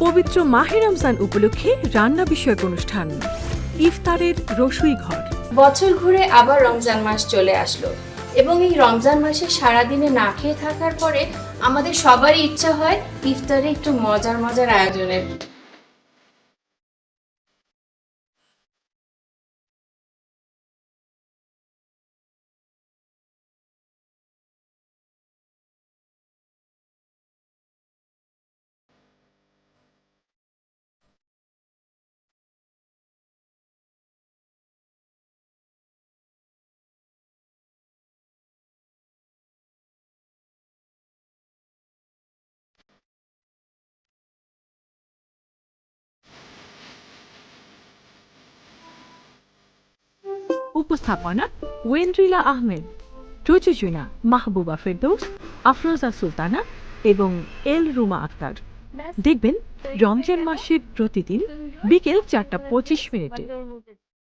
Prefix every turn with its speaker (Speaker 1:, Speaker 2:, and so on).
Speaker 1: পবিত্র মাহে রমজান উপলক্ষে রান্না বিষয়ক অনুষ্ঠান। ইফতারের রসুই ঘর।
Speaker 2: বছর ঘুরে আবার রমজান মাস চলে আসলো এবং এই রমজান মাসে সারাদিনে না খেয়ে থাকার পরে আমাদের সবারই ইচ্ছা হয় ইফতারে একটু মজার মজার আয়োজনের।
Speaker 1: উপস্থাপনা ওয়েন্দ্রিলা আহমেদ প্রযোজনা মাহবুবা ফেরদৌস, আফরোজা সুলতানা এবং এল রুমা আক্তার। দেখবেন রমজান মাসের প্রতিদিন বিকেল চারটা পঁচিশ মিনিটে।